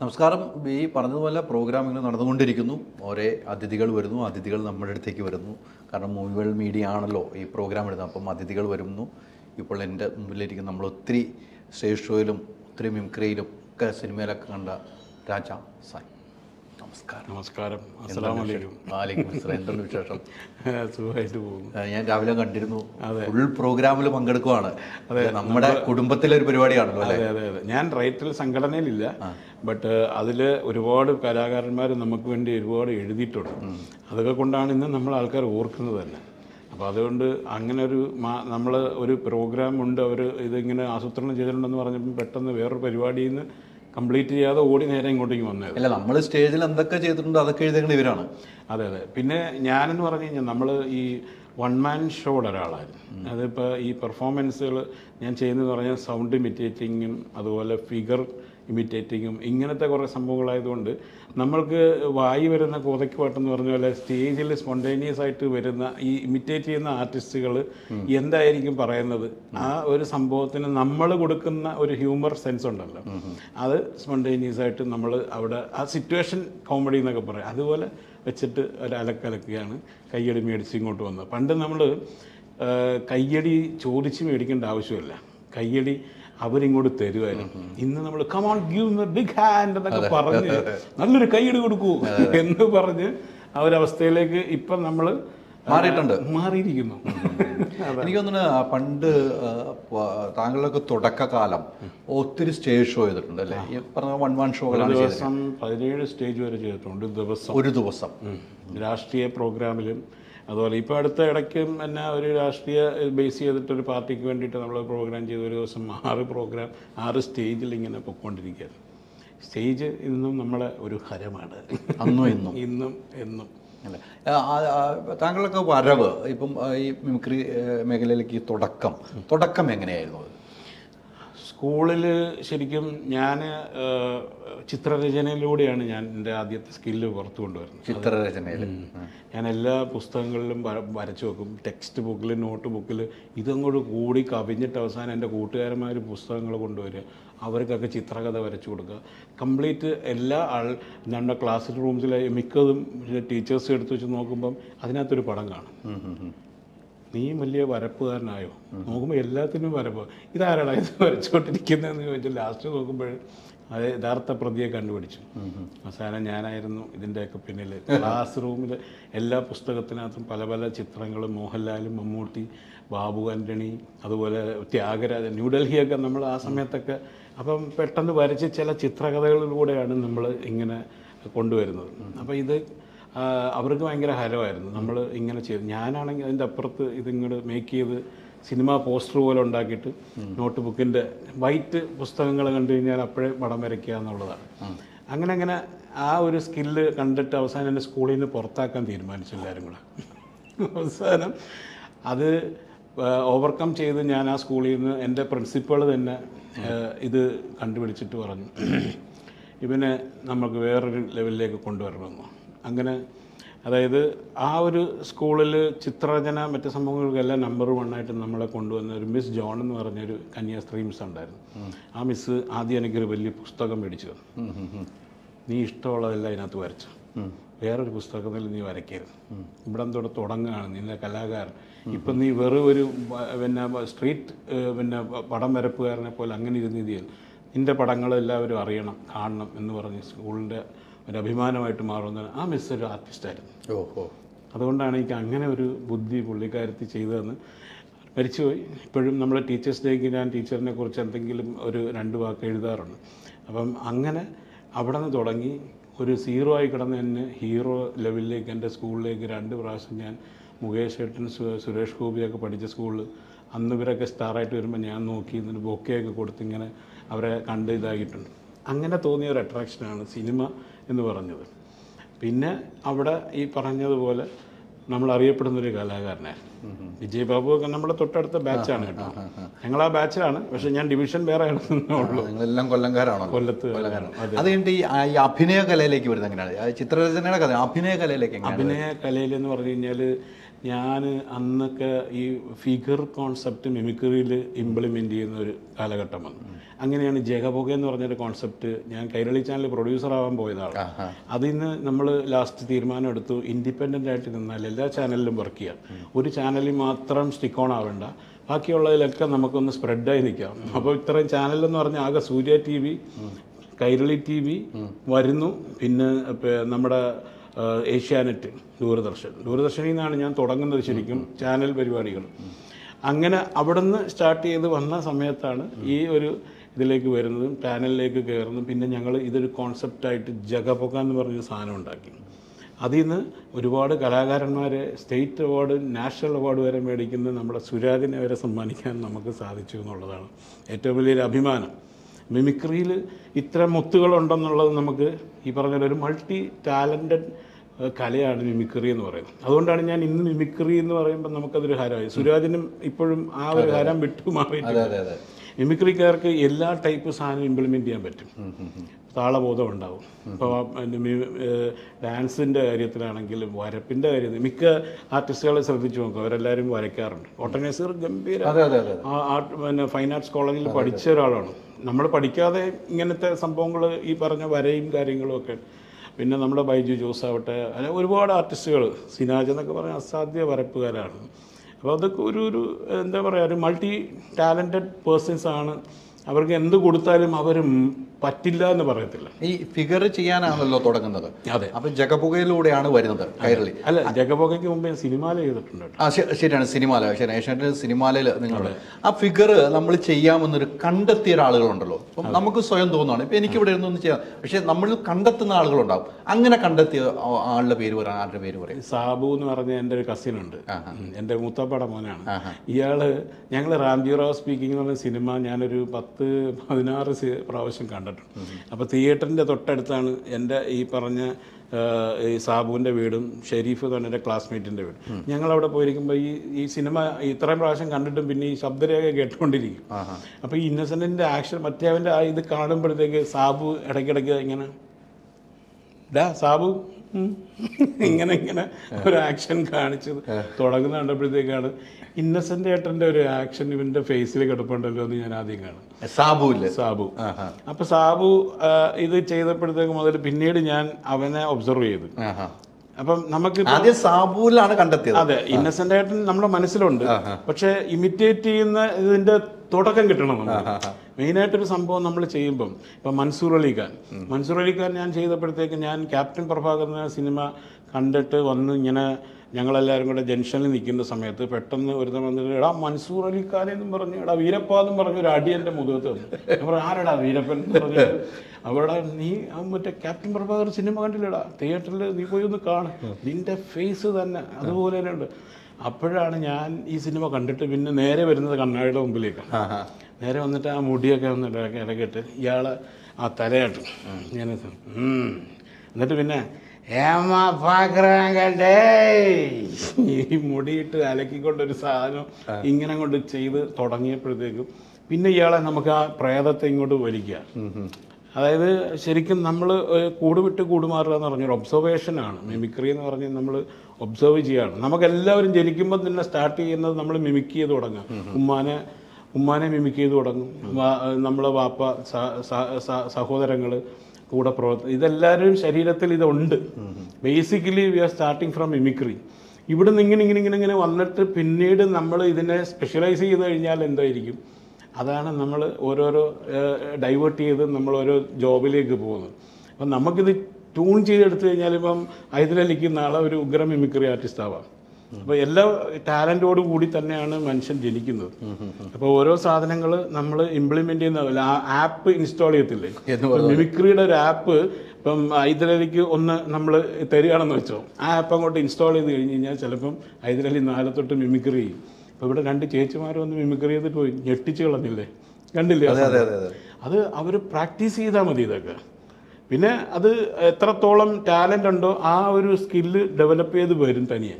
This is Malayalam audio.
നമസ്കാരം. ഈ പറഞ്ഞതുപോലെ പ്രോഗ്രാം ഇങ്ങനെ നടന്നുകൊണ്ടിരിക്കുന്നു. ഓരോ അതിഥികൾ വരുന്നു. അതിഥികൾ നമ്മുടെ അടുത്തേക്ക് വരുന്നു. കാരണം മൂവികൾ മീഡിയ ആണല്ലോ ഈ പ്രോഗ്രാം എടുക്കുന്നത് അപ്പം അതിഥികൾ വരുന്നു. ഇപ്പോൾ എന്റെ മുമ്പിലിരിക്കുന്ന നമ്മൾ ഒത്തിരി സ്റ്റേജ് ഷോയിലും ഒത്തിരി മിംക്രയിലും ഒക്കെ സിനിമയിലൊക്കെ കണ്ട രാജ സായി. നമസ്കാരം. നമസ്കാരം. അസ്സലാം വലൈക്കും വാലിക്കും അസ്സലാം. എന്തുണ്ട് വിശേഷം? സുഖമായിട്ട് പോകും ഞാൻ രാവിലെ കണ്ടിരുന്നു. ഫുൾ പ്രോഗ്രാമിൽ പങ്കെടുക്കുവാണ്. അതെ നമ്മുടെ കുടുംബത്തിലെ ഒരു പരിപാടിയാണല്ലോ അതെ അതെ അതെ. ഞാൻ റൈറ്റർ സംഘടനയിലില്ല. ബട്ട് അതിൽ ഒരുപാട് കലാകാരന്മാർ നമുക്ക് വേണ്ടി ഒരുപാട് എഴുതിയിട്ടുണ്ട്. അതൊക്കെ കൊണ്ടാണ് ഇന്ന് നമ്മൾ ആൾക്കാർ ഓർക്കുന്നത് തന്നെ. അപ്പോൾ അതുകൊണ്ട് അങ്ങനെ ഒരു നമ്മൾ ഒരു പ്രോഗ്രാം ഉണ്ട് അവർ ഇതിങ്ങനെ ആസൂത്രണം ചെയ്തിട്ടുണ്ടെന്ന് പറഞ്ഞപ്പോൾ പെട്ടെന്ന് വേറൊരു പരിപാടിയിൽ നിന്ന് കംപ്ലീറ്റ് ചെയ്യാതെ ഓടി നേരെ ഇങ്ങോട്ടേക്ക് വന്നത്. അല്ല നമ്മൾ സ്റ്റേജിൽ എന്തൊക്കെ ചെയ്തിട്ടുണ്ടോ അതൊക്കെ എഴുതേണ്ട ഇവരാണ്. അതെ അതെ. പിന്നെ ഞാനെന്ന് പറഞ്ഞു കഴിഞ്ഞാൽ നമ്മൾ ഈ വൺ മാൻ ഷോയുടെ ഒരാളായിരുന്നു. അതിപ്പോൾ ഈ പെർഫോമൻസുകൾ ഞാൻ ചെയ്യുന്നതെന്ന് പറഞ്ഞാൽ സൗണ്ട് ഇമിറ്റേറ്റിങ്ങും അതുപോലെ ഫിഗർ ഇമിറ്റേറ്റിങ്ങും ഇങ്ങനത്തെ കുറേ സംഭവങ്ങളായതുകൊണ്ട് നമ്മൾക്ക് വായി വരുന്ന കോതയ്ക്ക് പാട്ടെന്ന് പറഞ്ഞ പോലെ സ്റ്റേജിൽ സ്പോണ്ടേനിയസ് ആയിട്ട് വരുന്ന ഈ ഇമിറ്റേറ്റ് ചെയ്യുന്ന ആർട്ടിസ്റ്റുകൾ എന്തായിരിക്കും പറയുന്നത്? ആ ഒരു സംഭവത്തിന് നമ്മൾ കൊടുക്കുന്ന ഒരു ഹ്യൂമർ സെൻസ് ഉണ്ടല്ലോ. അത് സ്പോണ്ടേനിയസ് ആയിട്ട് നമ്മൾ അവിടെ ആ സിറ്റുവേഷൻ കോമഡി എന്നൊക്കെ പറയും. അതുപോലെ വെച്ചിട്ട് ഒരു അലക്കലക്കുകയാണ്. കയ്യടി മേടിച്ച് ഇങ്ങോട്ട് വന്നത് പണ്ട് നമ്മൾ കയ്യടി ചോദിച്ച് മേടിക്കേണ്ട ആവശ്യമില്ല. കയ്യടി അവരിങ്ങോട്ട് തരുമായിരുന്നു. ഇന്ന് നമ്മൾ കമോൺ ഗീവ് ബിഗ് ഹാൻഡ് എന്നൊക്കെ പറഞ്ഞ് നല്ലൊരു കയ്യടി കൊടുക്കൂ എന്ന് പറഞ്ഞ് ആ ഒരു അവസ്ഥയിലേക്ക് ഇപ്പം നമ്മൾ മാറിയിട്ടുണ്ട്. മാറിയിരിക്കുന്നു. എനിക്ക് തോന്നുന്നു പണ്ട് താങ്കളൊക്കെ താങ്കളുടെ തുടക്കകാലം ഒത്തിരി സ്റ്റേജ് ഷോ ചെയ്തിട്ടുണ്ട് അല്ലേ? ഈ പറഞ്ഞ വൺ വൺ ഷോകളാണ് ദിവസം പതിനേഴ് സ്റ്റേജ് വരെ ചെയ്തിട്ടുണ്ട് ദിവസം. ഒരു ദിവസം. രാഷ്ട്രീയ പ്രോഗ്രാമിലും അതുപോലെ ഇപ്പോൾ അടുത്ത ഇടയ്ക്കും തന്നെ ഒരു രാഷ്ട്രീയ ബേസ് ചെയ്തിട്ട് ഒരു പാർട്ടിക്ക് വേണ്ടിയിട്ട് നമ്മൾ പ്രോഗ്രാം ചെയ്ത് ഒരു ദിവസം ആറ് പ്രോഗ്രാം ആറ് സ്റ്റേജിൽ ഇങ്ങനെ പൊയ്ക്കൊണ്ടിരിക്കുകയാണ്. സ്റ്റേജ് ഇന്നും നമ്മളെ ഒരു ഹരമാണ്. അന്നും ഇന്നും. ഇന്നും എന്നും. അല്ലേ? താങ്കളൊക്കെ വരവ് ഇപ്പം ഈ മിമിക്രി മേഖലയിലേക്ക് തുടക്കം. തുടക്കം എങ്ങനെയായിരുന്നു അത്? സ്കൂളിൽ ശരിക്കും ഞാൻ ചിത്രരചനയിലൂടെയാണ് ഞാൻ എന്റെ ആദ്യത്തെ സ്കില്ല് പുറത്തു കൊണ്ടുവരുന്നത്. ചിത്രരചനയിൽ. ഞാൻ എല്ലാ പുസ്തകങ്ങളിലും വരച്ചു വെക്കും. ടെക്സ്റ്റ് ബുക്കിൽ നോട്ട് ബുക്കിൽ ഇതങ്ങോട്ട് കൂടി കവിഞ്ഞിട്ട് അവസാനം എന്റെ കൂട്ടുകാരന്മാർ പുസ്തകങ്ങൾ കൊണ്ടുവരിക. അവർക്കൊക്കെ ചിത്രകഥ വരച്ചു കൊടുക്കുക. കംപ്ലീറ്റ് എല്ലാ ആൾ നമ്മുടെ ക്ലാസ് റൂംസിലെ മിക്കതും ടീച്ചേഴ്സ് എടുത്ത് വെച്ച് നോക്കുമ്പം അതിനകത്തൊരു പടം കാണും. നീ വലിയ വരപ്പുകാരനായോ? നോക്കുമ്പോൾ എല്ലാത്തിനും വരപ്പ്. ഇതാരാടാ ഇത് വരച്ചുകൊണ്ടിരിക്കുന്നതെന്ന് ചോദിച്ചാൽ ലാസ്റ്റ് നോക്കുമ്പോൾ അത് യഥാർത്ഥ പ്രതിയെ കണ്ടുപിടിച്ചു. അവസാനം ഞാനായിരുന്നു ഇതിന്റെയൊക്കെ പിന്നിൽ ക്ലാസ് റൂമിൽ എല്ലാ പുസ്തകത്തിനകത്തും പല പല ചിത്രങ്ങളും മോഹൻലാലും മമ്മൂട്ടി ബാബു ആന്റണി അതുപോലെ ത്യാഗരാജൻ ന്യൂഡൽഹിയൊക്കെ നമ്മൾ ആ സമയത്തൊക്കെ അപ്പം പെട്ടെന്ന് വരച്ച് ചില ചിത്രകഥകളിലൂടെയാണ് നമ്മൾ ഇങ്ങനെ കൊണ്ടുവരുന്നത്. അപ്പോൾ ഇത് അവർക്ക് ഭയങ്കര ഹരമായിരുന്നു. നമ്മൾ ഇങ്ങനെ ചെയ്തു. ഞാനാണെങ്കിൽ അതിന്റെ അപ്പുറത്ത് ഇതിങ്ങോട്ട് മേക്ക് ചെയ്ത് സിനിമ പോസ്റ്റർ പോലെ ഉണ്ടാക്കിയിട്ട് നോട്ട് ബുക്കിന്റെ വൈറ്റ് പുസ്തകങ്ങൾ കണ്ടു കഴിഞ്ഞാൽ അപ്പോഴേ പടം വരയ്ക്കുക എന്നുള്ളതാണ്. അങ്ങനെ അങ്ങനെ ആ ഒരു സ്കില്ല് കണ്ടിട്ട് അവസാനം എന്റെ സ്കൂളിൽ നിന്ന് പുറത്താക്കാൻ തീരുമാനിച്ചു എല്ലാവരും കൂടെ. അവസാനം അത് ഓവർകം ചെയ്ത് ഞാൻ ആ സ്കൂളിൽ നിന്ന് എന്റെ പ്രിൻസിപ്പൾ തന്നെ ഇത് കണ്ടുപിടിച്ചിട്ട് പറഞ്ഞു. ഇവനെ നമുക്ക് വേറൊരു ലെവലിലേക്ക് കൊണ്ടുവരണമെന്ന്. അങ്ങനെ അതായത് ആ ഒരു സ്കൂളിൽ ചിത്രരചന മറ്റ് സംഭവങ്ങൾക്കെല്ലാം നമ്പർ വൺ ആയിട്ട് നമ്മളെ കൊണ്ടുവന്ന ഒരു മിസ് ജോൺ എന്ന് പറഞ്ഞൊരു കന്യാസ്ത്രീ മിസ് ഉണ്ടായിരുന്നു. ആ മിസ് ആദ്യം എനിക്കൊരു വലിയ പുസ്തകം മേടിച്ചു തന്നു. നീ ഇഷ്ടമുള്ളതെല്ലാം അതിനകത്ത് വരച്ചു. വേറൊരു പുസ്തകത്തിൽ നീ വരയ്ക്കരുത്. ഇവിടെ തൊട്ട് തുടങ്ങുകയാണ് നിന്റെ കലാകാരൻ. ഇപ്പം നീ വെറും ഒരു പിന്നെ സ്ട്രീറ്റ് പിന്നെ പടം വരപ്പുകാരനെ പോലെ അങ്ങനെ ഇരുന്നിതിയിൽ നിന്റെ പടങ്ങൾ എല്ലാവരും അറിയണം കാണണം എന്ന് പറഞ്ഞ് സ്കൂളിന്റെ ഒരു അഭിമാനമായിട്ട് മാറുന്ന ആ മിസ് ഒരു ആർട്ടിസ്റ്റായിരുന്നു ഓഹോ അതുകൊണ്ടാണ് എനിക്ക് അങ്ങനെ ഒരു ബുദ്ധി പുള്ളിക്കാരത്തി ചെയ്തതെന്ന്. മരിച്ചുപോയി. ഇപ്പോഴും നമ്മൾ ടീച്ചേഴ്സ് ഡേക്ക് ഞാൻ ടീച്ചറിനെ കുറിച്ച് എന്തെങ്കിലും ഒരു രണ്ട് വാക്ക് എഴുതാറുണ്ട്. അപ്പം അങ്ങനെ അവിടെ നിന്ന് തുടങ്ങി ഒരു സീറോ ആയി കിടന്ന് എന്നെ ഹീറോ ലെവലിലേക്ക് എന്റെ സ്കൂളിലേക്ക് രണ്ട് പ്രാവശ്യം ഞാൻ മുകേഷ് ഏട്ടൻ സുരേഷ് ഗോപിയൊക്കെ പഠിച്ച സ്കൂളിൽ അന്ന് ഇവരൊക്കെ സ്റ്റാറായിട്ട് വരുമ്പോൾ ഞാൻ നോക്കി എന്നിട്ട് ബൊക്കെയൊക്കെ കൊടുത്ത് ഇങ്ങനെ അവരെ കണ്ട് ഇതാക്കിയിട്ടുണ്ട് അങ്ങനെ തോന്നിയ ഒരു അട്രാക്ഷനാണ് സിനിമ എന്ന് പറഞ്ഞത്. പിന്നെ അവിടെ ഈ പറഞ്ഞതുപോലെ നമ്മൾ അറിയപ്പെടുന്നൊരു കലാകാരനായിരുന്നു. വിജയ് ബാബു ഒക്കെ നമ്മുടെ തൊട്ടടുത്ത ബാച്ചാണ് കേട്ടോ. ഞങ്ങൾ ആ. ബാച്ചിലാണ്. പക്ഷെ ഞാൻ ഡിവിഷൻ വേറെ നിങ്ങളെല്ലാം കൊല്ലംകാരാണോ? കൊല്ലത്ത് അത്. കഴിഞ്ഞിട്ട് ഈ അഭിനയ കലയിലേക്ക് വരുന്നത് എങ്ങനെയാണ്? ചിത്രരചനയുടെ കഥ അഭിനയ കലയിലേക്ക് അഭിനയ കലയിൽ എന്ന് പറഞ്ഞു കഴിഞ്ഞാൽ ഞാൻ അന്നൊക്കെ ഈ ഫിഗർ കോൺസെപ്റ്റ് മിമിക്രിയിൽ ഇംപ്ലിമെന്റ് ചെയ്യുന്ന ഒരു കാലഘട്ടം വന്നു. അങ്ങനെയാണ് ജഗപുക എന്ന് പറഞ്ഞൊരു കോൺസെപ്റ്റ് ഞാൻ കൈരളി ചാനൽ പ്രൊഡ്യൂസർ ആവാൻ പോയതാണ്. അതിൽ നിന്ന് നമ്മൾ ലാസ്റ്റ് തീരുമാനം എടുത്തു. ഇൻഡിപെൻഡന്റ് ആയിട്ട് നിന്നാൽ എല്ലാ ചാനലിലും വർക്ക് ചെയ്യാം. ഒരു ചാനലിൽ മാത്രം സ്റ്റിക്കോൺ ഓൺ ആവേണ്ട. ബാക്കിയുള്ളതിലൊക്കെ നമുക്കൊന്ന് സ്പ്രെഡായി നിൽക്കാം അപ്പോൾ ഇത്രയും ചാനലെന്ന് പറഞ്ഞാൽ ആകെ Surya T V Kairali T V വരുന്നു. പിന്നെ നമ്മുടെ ഏഷ്യാനെറ്റ് ദൂരദർശൻ. ദൂരദർശനിൽ നിന്നാണ് ഞാൻ തുടങ്ങുന്നത് ശരിക്കും ചാനൽ പരിപാടികൾ. അങ്ങനെ അവിടുന്ന് സ്റ്റാർട്ട് ചെയ്ത് വന്ന സമയത്താണ് ഈ ഒരു ഇതിലേക്ക് വരുന്നതും ചാനലിലേക്ക് കയറുന്നതും. പിന്നെ ഞങ്ങൾ ഇതൊരു കോൺസെപ്റ്റായിട്ട് ജഗപൊക്ക എന്ന് പറഞ്ഞൊരു സാധനം ഉണ്ടാക്കി. അതിൽ നിന്ന് ഒരുപാട് കലാകാരന്മാരെ സ്റ്റേറ്റ് അവാർഡ് നാഷണൽ അവാർഡ് വരെ മേടിക്കുന്ന നമ്മുടെ സുരാജിനെ വരെ സമ്മാനിക്കാൻ നമുക്ക് സാധിച്ചു എന്നുള്ളതാണ് ഏറ്റവും വലിയൊരു അഭിമാനം. മിമിക്രിയിൽ ഇത്ര മുത്തുകളുണ്ടെന്നുള്ളത് നമുക്ക് ഈ പറഞ്ഞ ഒരു മൾട്ടി ടാലന്റഡ് കലയാണ് മിമിക്രി എന്ന് പറയുന്നത്. അതുകൊണ്ടാണ് ഞാൻ ഇന്ന് മിമിക്രി എന്ന് പറയുമ്പോൾ നമുക്കതൊരു ഹരമായി. സുരാജിനും ഇപ്പോഴും ആ ഒരു ഹരം വിട്ടു മാറിയിട്ടില്ല അതെ അതെ. മിമിക്രിക്കാർക്ക് എല്ലാ ടൈപ്പ് സാധനം ഇംപ്ലിമെന്റ് ചെയ്യാൻ പറ്റും. താളബോധം ഉണ്ടാവും ഇപ്പോൾ ഡാൻസിന്റെ കാര്യത്തിലാണെങ്കിലും വരപ്പിന്റെ കാര്യത്തിൽ മിക്ക ആർട്ടിസ്റ്റുകളെ ശ്രദ്ധിച്ചു നോക്കും അവരെല്ലാവരും വരയ്ക്കാറുണ്ട്. ഓട്ടനൈസർ ഗംഭീര പിന്നെ ഫൈൻ ആർട്സ് കോളേജിൽ പഠിച്ച ഒരാളാണ്. നമ്മൾ പഠിക്കാതെ ഇങ്ങനത്തെ സംഭവങ്ങൾ ഈ പറഞ്ഞ വരയും കാര്യങ്ങളും ഒക്കെ. പിന്നെ നമ്മുടെ ബൈജു ജോസ് ആവട്ടെ അങ്ങനെ ഒരുപാട് ആർട്ടിസ്റ്റുകൾ സിനാജ് എന്നൊക്കെ പറഞ്ഞാൽ അസാധ്യ വരപ്പുകാരാണ്. അപ്പോൾ അതൊക്കെ ഒരു ഒരു എന്താ പറയുക ഒരു മൾട്ടി ടാലന്റഡ് പേഴ്സൺസ് ആണ് അവർക്ക് എന്ത് കൊടുത്താലും അവരും പറ്റില്ല എന്ന് പറയത്തില്ല. ഈ ഫിഗർ ചെയ്യാനാണല്ലോ തുടങ്ങുന്നത്. അതെ. അപ്പൊ ജഗപുകയിലൂടെയാണ് വരുന്നത് കൈരളി അല്ല ജഗപുകയ്ക്ക് മുമ്പേ സിനിമയിൽ ചെയ്തിട്ടുണ്ട് ആ ശരിയാണ് സിനിമാല ശരി ഏഷ്യാനെറ്റ് സിനിമാലയിൽ നിങ്ങൾ ആ ഫിഗർ നമ്മൾ ചെയ്യാമെന്നൊരു കണ്ടെത്തിയ ആളുകളുണ്ടല്ലോ അപ്പം നമുക്ക് സ്വയം തോന്നുകയാണ് ഇപ്പൊ എനിക്ക് ഇവിടെ ഇരുന്നൊന്നും ചെയ്യാം. പക്ഷേ നമ്മൾ കണ്ടെത്തുന്ന ആളുകളുണ്ടാവും. അങ്ങനെ കണ്ടെത്തിയ ആളുടെ പേര് പറയാം ആരുടെ പേര് പറയും? സാബു എന്ന് പറഞ്ഞ എന്റെ ഒരു കസിൻ ഉണ്ട്. എന്റെ മൂത്തപ്പട മോനാണ്. ഇയാൾ ഞങ്ങൾ റാംജി റാവ് സ്പീക്കിംഗ് എന്ന് പറഞ്ഞ സിനിമ ഞാനൊരു പത്ത് പതിനാറ് സി- പ്രാവശ്യം കണ്ടിട്ടുണ്ട്. അപ്പോൾ തിയേറ്ററിന്റെ തൊട്ടടുത്താണ് എന്റെ ഈ പറഞ്ഞ ഈ സാബുവിന്റെ വീടും ഷെരീഫ് എന്ന് പറഞ്ഞ ക്ലാസ്മേറ്റിന്റെ വീടും. ഞങ്ങൾ അവിടെ പോയിരിക്കുമ്പോൾ ഈ ഈ സിനിമ ഇത്രയും പ്രാവശ്യം കണ്ടിട്ടും പിന്നെ ഈ ശബ്ദരേഖ കേട്ടുകൊണ്ടിരിക്കും അപ്പോൾ ഈ ഇന്നസെന്റിന്റെ ആക്ഷൻ മറ്റേവന്റെ ആ ഇത് കാണുമ്പോഴത്തേക്ക് സാബു ഇടയ്ക്കിടയ്ക്ക് ഇങ്ങനെ ഡാ സാബു. ഇങ്ങനെ ഇങ്ങനെ ഒരു ആക്ഷൻ കാണിച്ചത് തുടങ്ങുന്ന കണ്ടപ്പോഴത്തേക്കാണ് ഇന്നസെന്റ് ഏട്ടന്റെ ഒരു ആക്ഷൻ ഇവന്റെ ഫേസിൽ കിടപ്പുണ്ടല്ലോ എന്ന് ഞാൻ ആദ്യം കാണും. സാബു. ഇല്ലേ സാബു അപ്പൊ സാബു ഇത് ചെയ്തപ്പോഴത്തേക്ക് മുതൽ പിന്നീട് ഞാൻ അവനെ ഒബ്സർവ് ചെയ്തു. അപ്പം നമുക്ക് ആദ്യം സാബുവിലാണ് കണ്ടെത്തിയത്. അതെ ഇന്നസെന്റ് ആയിട്ട് നമ്മുടെ മനസ്സിലുണ്ട്. പക്ഷെ ഇമിറ്റേറ്റ് ചെയ്യുന്ന ഇതിന്റെ തുടക്കം കിട്ടണം നമുക്ക്. മെയിനായിട്ടൊരു സംഭവം നമ്മൾ ചെയ്യുമ്പം ഇപ്പം മൻസൂർ അലി ഖാൻ മൻസൂർ അലി ഖാൻ ഞാൻ ചെയ്തപ്പോഴത്തേക്ക് ഞാൻ ക്യാപ്റ്റൻ പ്രഭാകർ എന്ന സിനിമ കണ്ടിട്ട് വന്ന് ഇങ്ങനെ ഞങ്ങളെല്ലാവരും കൂടെ ജംഗ്ഷനിൽ നിൽക്കുന്ന സമയത്ത് പെട്ടെന്ന് ഒരു വന്നിട്ട് എടാ മൻസൂർ അലി ഖാൻ എന്നും പറഞ്ഞു എടാ വീരപ്പ എന്നും പറഞ്ഞു ഒരു അടി എന്റെ മുഖത്ത് വന്നു. ഞാൻ പറഞ്ഞു ആരെടാ വീരപ്പൻ എന്ന് പറഞ്ഞു. അവിടെ നീ മറ്റേ ക്യാപ്റ്റൻ പ്രഭാകർ സിനിമ കണ്ടില്ലടാ തിയേറ്ററിൽ നീ പോയി ഒന്ന് കാണും. നിന്റെ ഫേസ് തന്നെ അതുപോലെ തന്നെ ഉണ്ട്. അപ്പോഴാണ് ഞാൻ ഈ സിനിമ കണ്ടിട്ട് പിന്നെ നേരെ വരുന്നത് കണ്ണാടിയുടെ മുമ്പിലേക്കാണ്. നേരെ വന്നിട്ട് ആ മുടിയൊക്കെ ഒന്ന് ഇടകെട്ട് ഇയാൾ ആ തലയാട്ടും. ഞാൻ എന്നിട്ട് പിന്നെ ഏമ പാക്കറേ ഈ മുടിയിട്ട് അലക്കിക്കൊണ്ടൊരു സാധനം ഇങ്ങനെ കൊണ്ട് ചെയ്ത് തുടങ്ങിയപ്പോഴത്തേക്കും പിന്നെ ഇയാളെ നമുക്ക് ആ പ്രേതത്തെ ഇങ്ങോട്ട് വലിക്കുക. അതായത് ശരിക്കും നമ്മൾ കൂട് വിട്ട് കൂടുമാറുക എന്ന് പറഞ്ഞൊരു ഒബ്സർവേഷനാണ് മിമിക്രി എന്ന് പറഞ്ഞാൽ നമ്മൾ ഒബ്സർവ് ചെയ്യുകയാണ് നമുക്കെല്ലാവരും ജനിക്കുമ്പോൾ തന്നെ സ്റ്റാർട്ട് ചെയ്യുന്നത് നമ്മൾ മിമിക് ചെയ്ത് തുടങ്ങുക ഉമ്മാനെ ഉമ്മാനെ മിമിക് ചെയ്ത് തുടങ്ങും. നമ്മളെ വാപ്പ സഹോദരങ്ങൾ കൂടെ പ്രവർത്തനം ഇതെല്ലാവരും ശരീരത്തിൽ ഇതുണ്ട്. Basically we are starting from mimicry ഇവിടെ നിന്ന് ഇങ്ങനെ ഇങ്ങനെ ഇങ്ങനെ ഇങ്ങനെ വന്നിട്ട് പിന്നീട് നമ്മൾ ഇതിനെ സ്പെഷ്യലൈസ് ചെയ്ത് കഴിഞ്ഞാൽ എന്തായിരിക്കും? അതാണ് നമ്മൾ ഓരോരോ ഡൈവേർട്ട് ചെയ്ത് നമ്മൾ ഓരോ ജോബിലേക്ക് പോകുന്നത്. അപ്പം നമുക്കിത് ട്യൂൺ ചെയ്തെടുത്തു കഴിഞ്ഞാൽ ഇപ്പം ഹൈദരലിക്ക് നാളെ ഒരു ഉഗ്ര മിമിക്രി ആർട്ടിസ്റ്റ് ആവാം. അപ്പോൾ എല്ലാ ടാലന്റോട് കൂടി തന്നെയാണ് മനുഷ്യൻ ജനിക്കുന്നത്. അപ്പോൾ ഓരോ സാധനങ്ങൾ നമ്മൾ ഇംപ്ലിമെന്റ് ചെയ്യുന്ന ആപ്പ് ഇൻസ്റ്റാൾ ചെയ്യത്തില്ലേ? മിമിക്രിയുടെ ഒരു ആപ്പ് ഇപ്പം ഹൈദരലിക്ക് ഒന്ന് നമ്മൾ തരികയാണെന്ന് വെച്ചോ. ആ ആപ്പ് അങ്ങോട്ട് ഇൻസ്റ്റാൾ ചെയ്ത് കഴിഞ്ഞ് കഴിഞ്ഞാൽ ചിലപ്പം ഹൈദരലി നാളെ തൊട്ട് മിമിക്രി ചെയ്യും. അപ്പോൾ ഇവിടെ രണ്ട് ചേച്ചിമാർ വന്ന് മിമിക്രി ചെയ്തിട്ട് പോയി. ഞെട്ടിച്ച് കളഞ്ഞില്ലേ? കണ്ടില്ലേ അതെ അവർ പ്രാക്ടീസ് ചെയ്താൽ മതി ഇതൊക്കെ. പിന്നെ അത് എത്രത്തോളം ടാലന്റ് ഉണ്ടോ ആ ഒരു സ്കില്ല് ഡെവലപ്പ് ചെയ്ത് വരും തനിയെ.